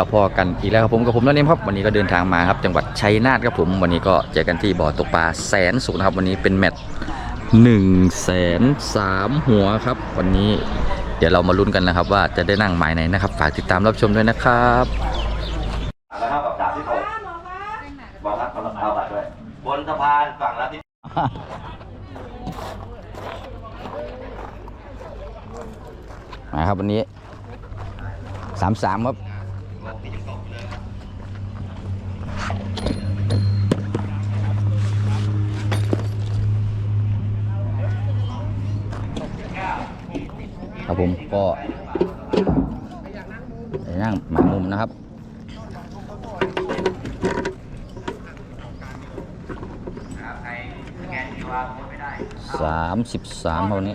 ครับผมกับพอกันอีกแล้วครับผมกับผมนั่นเองครับวันนี้ก็เดินทางมาครับจังหวัดชัยนาทครับผมวันนี้ก็เจอกันที่บ่อตกปลาแสนสุขนะครับ วันนี้เป็นแมตช์หนึ่งแสนสามหัวครับ วันนี้เดี๋ยวเรามาลุ้นกันนะครับ ว่าจะได้นั่งหมายไหนนะครับ ฝากติดตามรับชมด้วยนะครับแล้วเท่ากับดาที่ตกบอกครับเอาเอาบัตรด้วยบนสะพานฝั่งละที่มาครับวันนี้สามสามครับ ครับผมก็นั่งหมามุมนะครับสามสิบสามเท่านี้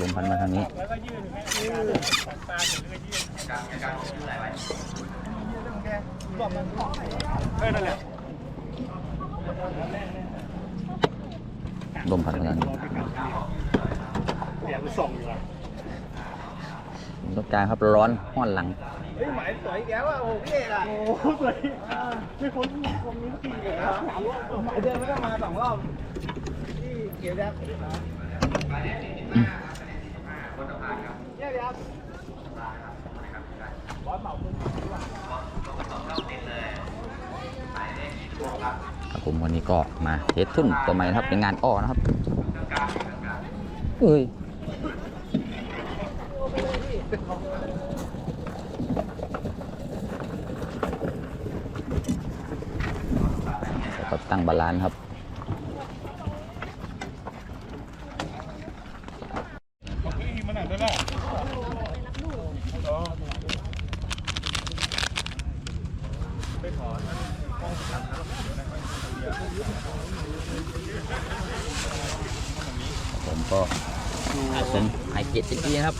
ลมพันมาทางนี้ลมพัดมาทางนี้เสียงส่งอยู่อะตรงกลางครับร้อนห้อนหลังเฮ้ยหมายสวยอีกแล้วอะโอ้พี่เอกอะโอ้สวยไม่พ้นตรงนี้สักทีเลยครับสามรอบหมายเดินไม่ต้องมาสองรอบที่เกียร์แดบ เนี่ยเดี๋ยวครับบอสเหมาคุณครับผมวันนี้ก็มาเทสทุ่นตัวใหม่นะครับ เป็นงานอ้อนะครับเอ้ยก็ตั้งบาลานซ์ครับ มันหนักด้วยแหละไปขอ ผมก็เป็นไอเกตดีนะครับ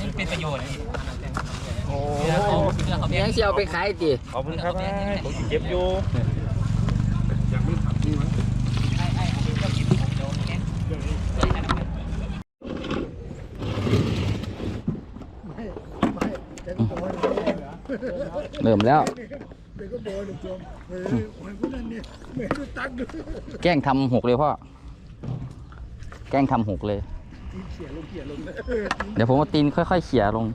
นี่เป็นประโยชน์โอ้ยังเชียวไปขายตีขอบคุณครับผมเก็บอยู่เริ่มแล้ว แกล้งทำหกเลยพ่อแก ล้งทำหกเลยเดี๋ยวผมเอาตีนค่อยๆเขี่ยลง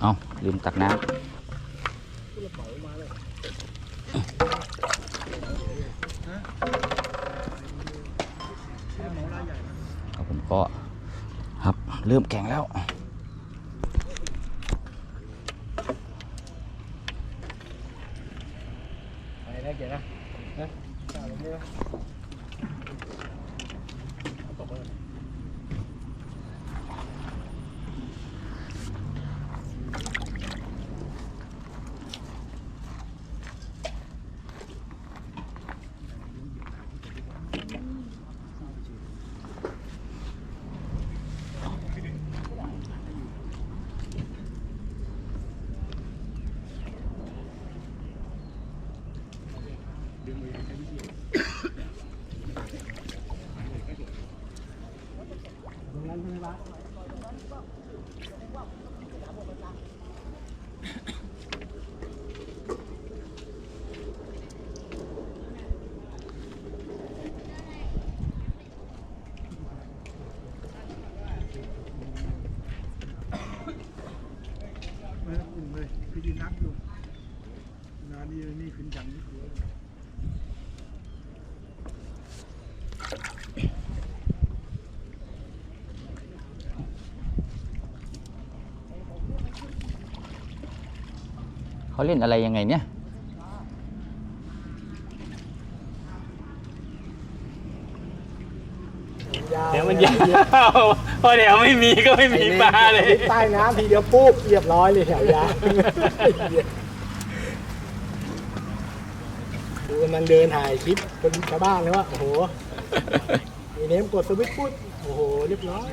เอาลืมตักน้ำครับผมก็ ครับ เริ่มแข็งแล้ว Thank you. เขาเล่นอะไรยังไงเนี่ย เดี๋ยวมันยาวพอเดี๋ยวไม่มีก็ไม่มีปลาเลยใต้น้ำทีเดียวปุ๊บเรียบร้อยเลยแถวยาวดูมันเดินถ่ายคลิปคนชาวบ้านเลยว่า โอ้โหมีเนมกดสวิตช์ปุ๊บโอ้โห เรียบร้อย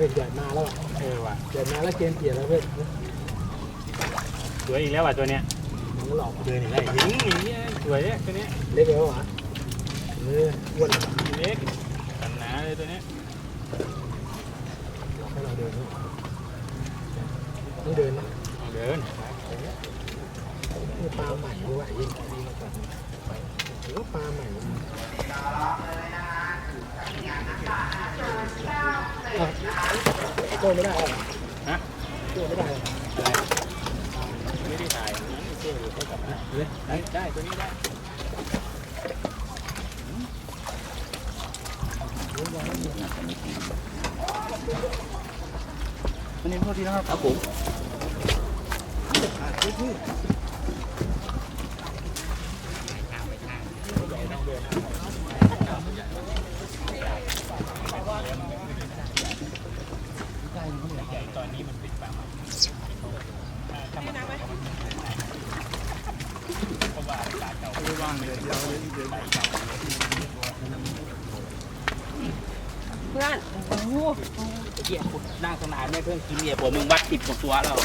เพื่อนเดือดมาแล้วอะเออว่ะเดือดมาแล้วเกมเปลี่ยนแล้วเพื่อนสวยอีกแล้วว่ะตัวเนี้ยมันก็หลอกเดินอีกแล้วหิงอย่างเงี้ยสวยเนี่ยตัวเนี้ยเล็กแล้วเหรอเอออ้วนหลเล็กตันหนาเลยตัวเนี้ยอกให้เราเดินต้องเดินนะเดินนี่ปลาใหม่ด้วยยิ่งหรือว่าปลาใหม่ อะโตไม่ได้ฮะโตไม่ได้ไม่ได้ถ่ายนั้นเชื่อยู่ก็กลับมาได้ได้ตัวนี้ได้มันนี่โทษทีนะครับครับผม เพื่อนโอ้โหเหี้ยนั่งสนานไม่เพิ่งกินเนี่ยผมมึงวัดติดกว่าตัวแล้ว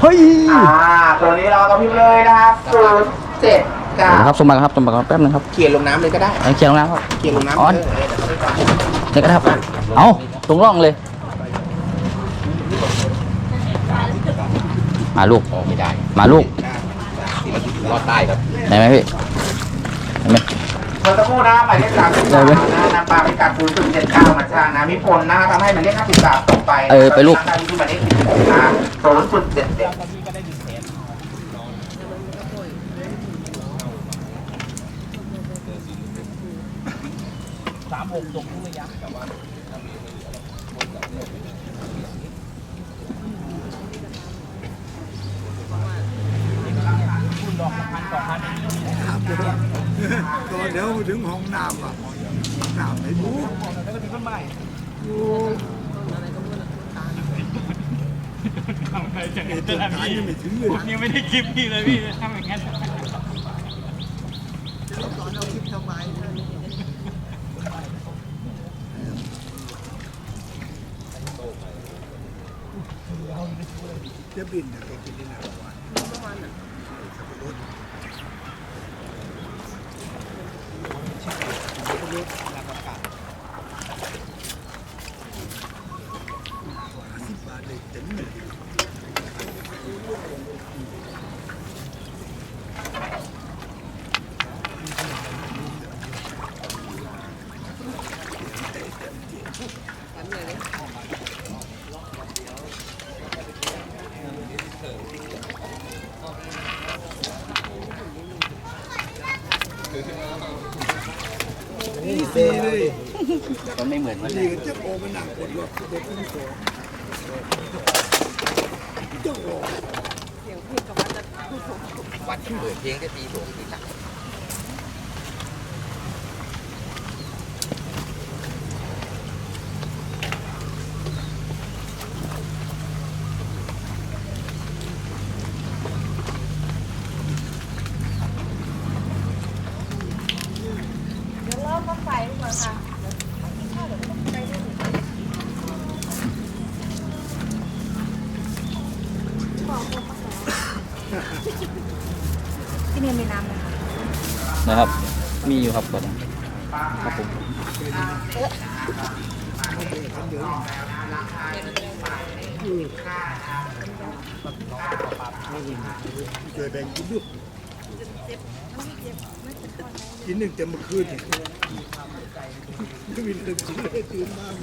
เฮ้ยอ่าตัวนี้เราก็พิมพ์เลยนะครับศูนย์เจ็ดเก้าครับสมบัติครับสมบัติครับแป๊บนึงครับเขียนลงน้ำเลยก็ได้เอาเขียนลงน้ำครับเขียนลงน้ำอ๋อเลยเดี๋ยวเขาได้ฟังนี่ก็ได้ครับเอาตรงร่องเลยมาลูก ออกไม่ได้มาลูก รอดใต้ครับเห็นไหมพี่เห็นไหม เมื่อสักครู่นะหมายเลขสามสิบได้สามไหมนะนำปลาไปกัดศูนย์จุดเจ็ดเก้ามาช่างนะมีผลนะทำให้หมายเลขห้าสิบสามตกไปเออไปลูกนะที่หมายเลขสิบหกนะศูนย์จุดเจ็ดเจ็ดสามหกตกทุกระยะแต่ว่าคุณดอกละพันสองพัน ก็ เดี๋ยวถึงห้องน้ำอะน้ำไม่รู้แล้วก็ถึงต้นไม้ทำอะไรจะเห็นแต่ละพี่ผมยังไม่ได้คลิปพี่เลยพี่ทำอย่างนั้นจะบินเนี่ยไปกินที่ไหน นี่เซ่เลไม่เหมือนวันนี้เจ้าโอมันหนักกว่าเด็กคนโตเจ้าโอ เปิดเพลงได้ตีสองตีสามเดี๋ยวรอบก็ไฟดีกว่าค่ะ นะครับ มีอยู่ครับก่อนครับผมเกิดแบงกินดูกินหนึ่งเต็มมาคืนไม่มีเต็มกินเลยตื่นมาอุ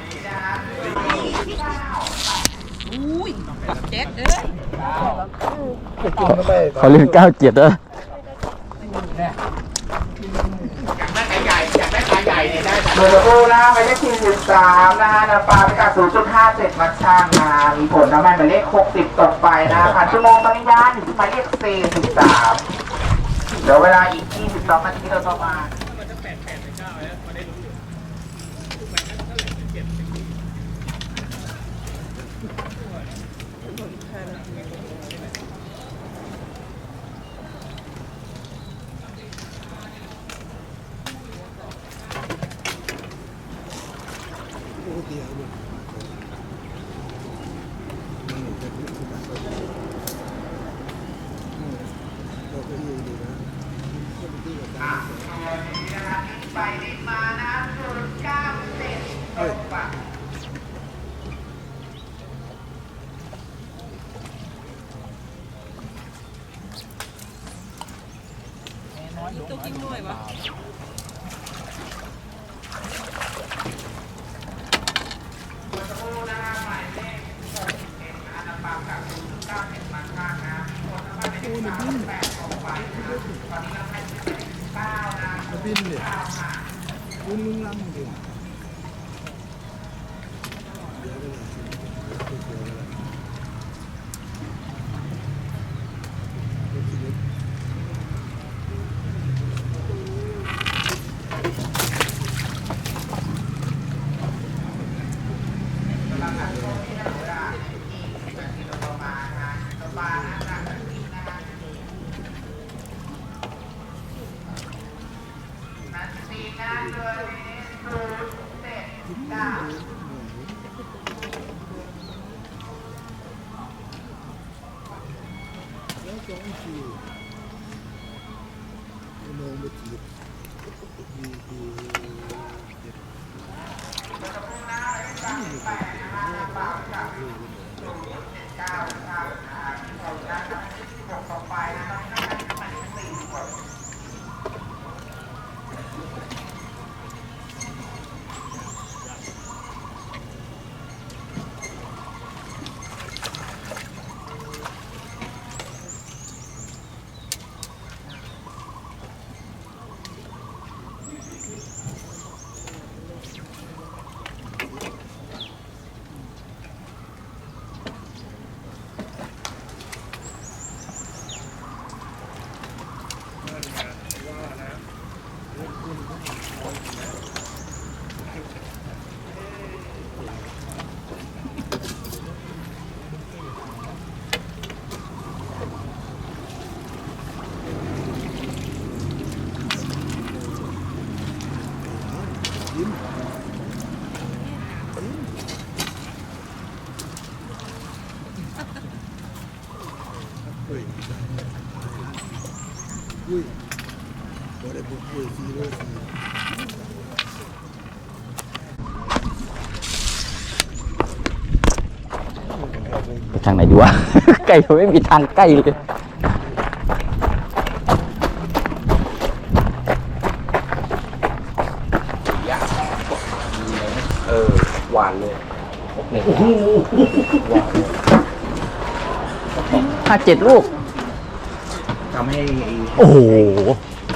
้ยเจ็ดเอ้ยเขาเล่นเก้าเจ็ดเอออยากได้ขาใหญ่อยากได้ขาใหญ่เนี่ยได้เบอร์โทรนะหมายเลขสี่สิบสามนะฮะน้ำปลาพิกัดศูนย์จุดห้าเจ็ดมัดช่างนะมีผลน้ำมันหมายเลขหกสิบตกไปนะผ่านชั่วโมงตอนนี้ย่านหมายเลขสี่สิบสามเดี๋ยวเวลาอีกยี่สิบสองนาทีเราจะมา ปกติเอาเลยเราก็ยืนดีนะก็ ไปที่กับตาไปนิดมานะศูนย์เก้าเจ็ดเฮ้ยตัว เฮ้ยอุ้ยบ่ได้บุกอุ้ยซีโร่ซีทางไหนดีวะ ไก่ไม่มีทางใกล้เลย เจ็ดลูก ทำให้ไอ้โอ้โห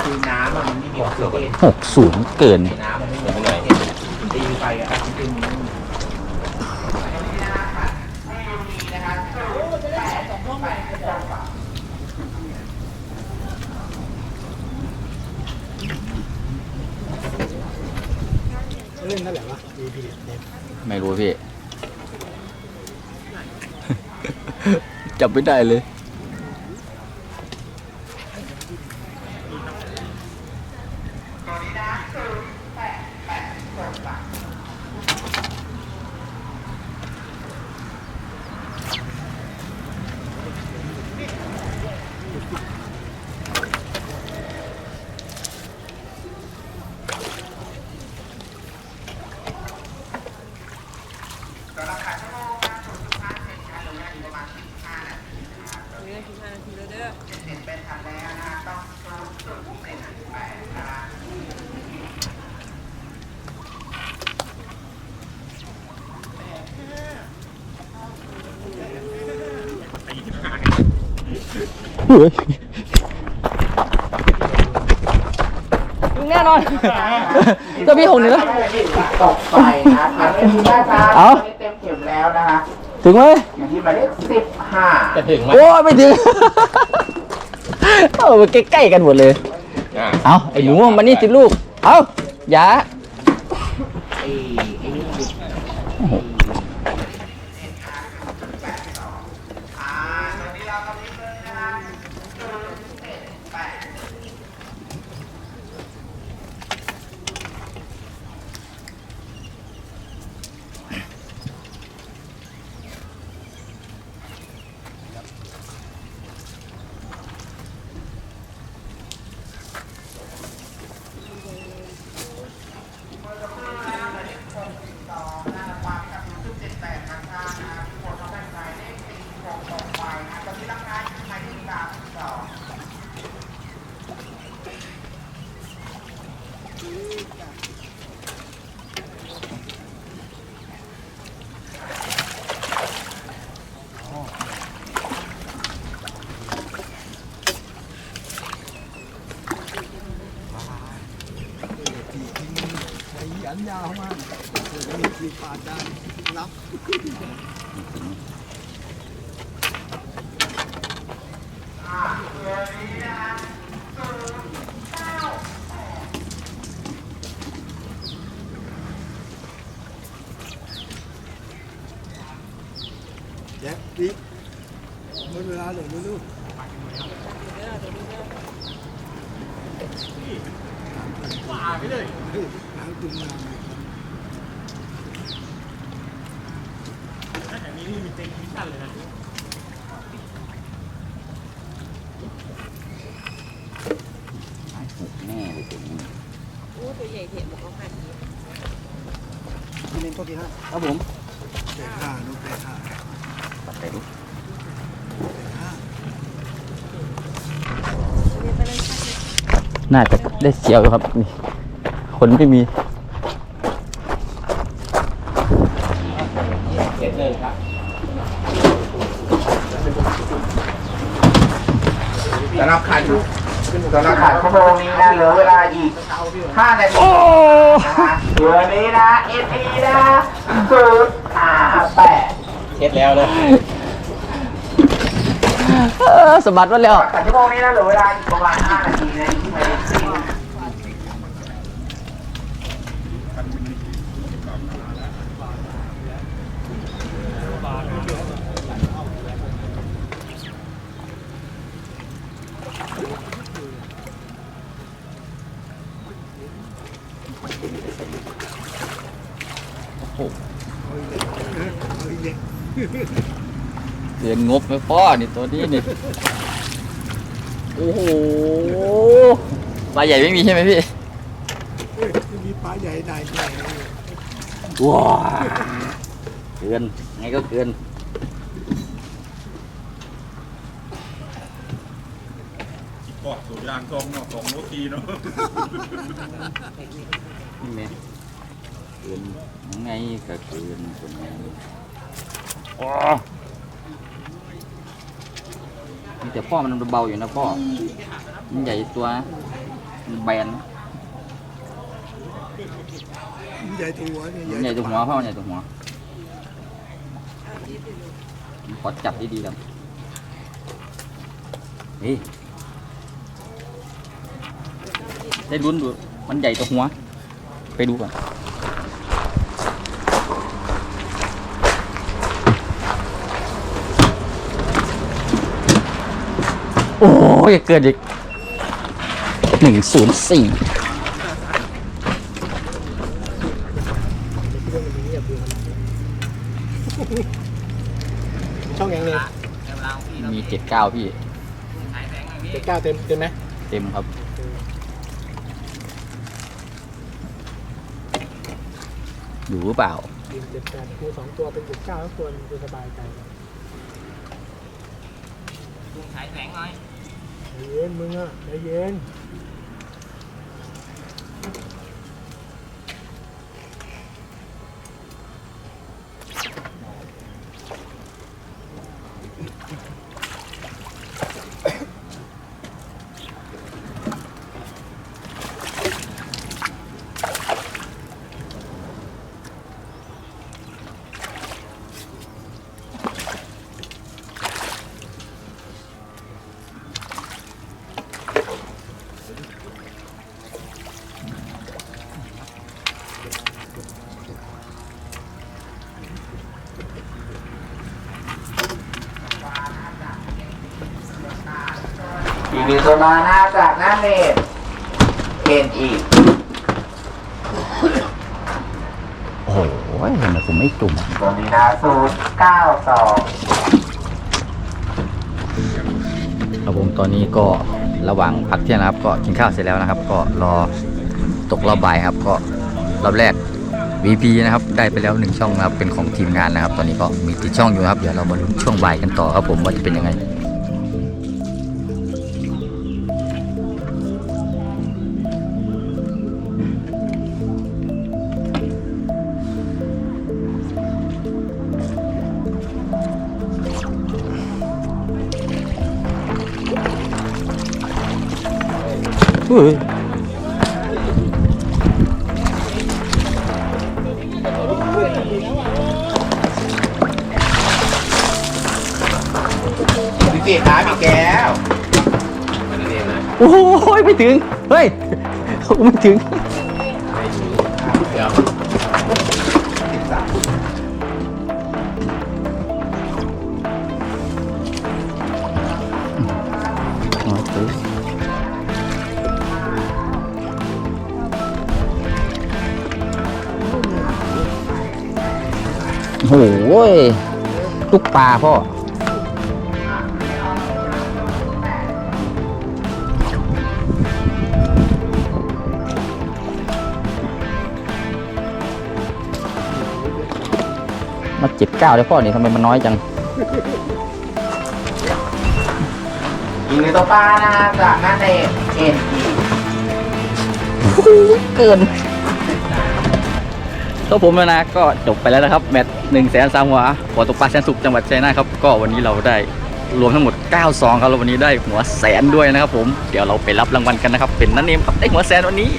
คือน้ำอะมันไม่มีออกซิเจนหกศูนย์เกินในน้ำมันไม่มีออกซิเจนตีไปอะออกซิเจนมันไม่มีเล่นเท่าไหร่วะ VP เด็ดไม่รู้พี่ จับไม่ได้เลย เหลือสิบห้านาทีแล้วเด้อ เฮ้ ยลุงแน่นอนเจะมีหกเหนือตกไปนะอันนี้มีหน้าตาเอ้าตอนนี้เต็มเข็มแล้วนะคะถึงไหมอยู่ที่หมายเลขสิบห้าจะถึงไหมโอ้ยไม่ถึงเออมันใกล้ๆกันหมดเลยอะเอาไอ้หนูมานี่สิลูก เอาอย่า ไอ้ไอ้นี่อ่าตอนนี้เรากำลังเลยนะคะเจ็ดแปด ใช้ ยาวมากมีสีปาดได้รับแจ็คดิหมดเวลาเลยลูกป่าไปเลยน้ำคุณงามเลยครับ อันนี้มีเต็งมิชชั่นเลยนะ แน่เลยตัวนี้ โอ้ตัวใหญ่เห็นบอกเขาหันนี้ พี่เล่นโต๊ะที่ห้า ครับผมเตะห้าลูกเตะห้าตัดไปดูเตะห้าน่าจะได้เสียวอยู่ครับนี่คนไม่มีเจ็ดเลยครับสำหรับขันสำหรับขันชั่วโมงนี้นะเหลือเวลาอีก5นาที นะคะเหลือนี้นะเอ็นีนะศูนย์ห้าแปดเช็ดแล้วเลยเออสะบัดมาแล้วขันชั่วโมงนี้นะเหลือเวลาอีกประมาณ5นาทีนะอีกที่ไม่ได้ซีน เอาอีก เด็กเดือนงบไม่พอนี่ตัวนี้นี่ โอ้โห ปลาใหญ่ไม่มีใช่ไหมพี่เฮ้ยมีปลาใหญ่ได้ใหญ่เลยว้าเกิน ไงก็เกิน กอดสูบยางทรงเนาะสองโลทีเนาะนี่แม่เกินยังไงก็เกินคนไง อ๋อแต่พ่อมันเบาอยู่นะพ่อ มันใหญ่ตัวนะมันแบนนะใหญ่ตัวเนี่ยมันใหญ่ตัวหัวพ่อมันใหญ่ตัวหัวขอจับดีๆกันนี่ได้ลุ้นดู มันใหญ่ตัวหัว ไปดูก่อน โอ้ยเกิดอีกหนึ่งศูนย์สี่ช่องยังเลยมีเจ็ดเก้าพี่เจ็ดเก้าเต็มเต็มไหมเต็มครับอยู่หรือเปล่ายิงเจ็ดแปดคูสองตัวเป็นเจ็ดเก้าแล้วควรจะสบายใจลุงฉายแสงหน่อย เย็นมึงอะใจเย็น อีกหนึ่งตัวมาหน้าจากหน้าเนตเอ็นอีก โอ้โหทำไมผมไม่จุ่มตัวนี้นะศูนย์เก้าสองครับผมตอนนี้ก็ระหว่างพักเที่ยงนะครับ ก็กินข้าวเสร็จแล้วนะครับ ก็รอตกรอบบ่ายครับ ก็รอบแรก VP นะครับ ได้ไปแล้วหนึ่งช่องนะครับเป็นของทีมงานนะครับ ตอนนี้ก็มีติดช่องอยู่นะครับ เดี๋ยวเรามาลุ้นช่วงบ่ายกันต่อครับผมว่าจะเป็นยังไง เฮ้ยพิเศษนะพี่แก้ว โอ้ยไม่ถึง เฮ้ยไม่ถึง อ้โหลูกปลาพ่อมาเจ็ดเก้าเลยพ่อนี่ทำไมมันน้อยจังอีกหนึ่งตัวปลานะจากหน้าเนตเอ็นอีกเกินตัวผมนะก็จบไปแล้วนะครับ แมตช์ หนึ่งแสนสามหัวหัวตกปลาแสนสุขจังหวัดชัยนาทครับก็วันนี้เราได้รวมทั้งหมด 9 ซองครับแล้ววันนี้ได้หัวแสนด้วยนะครับผมเดี๋ยวเราไปรับรางวัลกันนะครับเป็นนันเนมครับได้หัวแสนวันนี้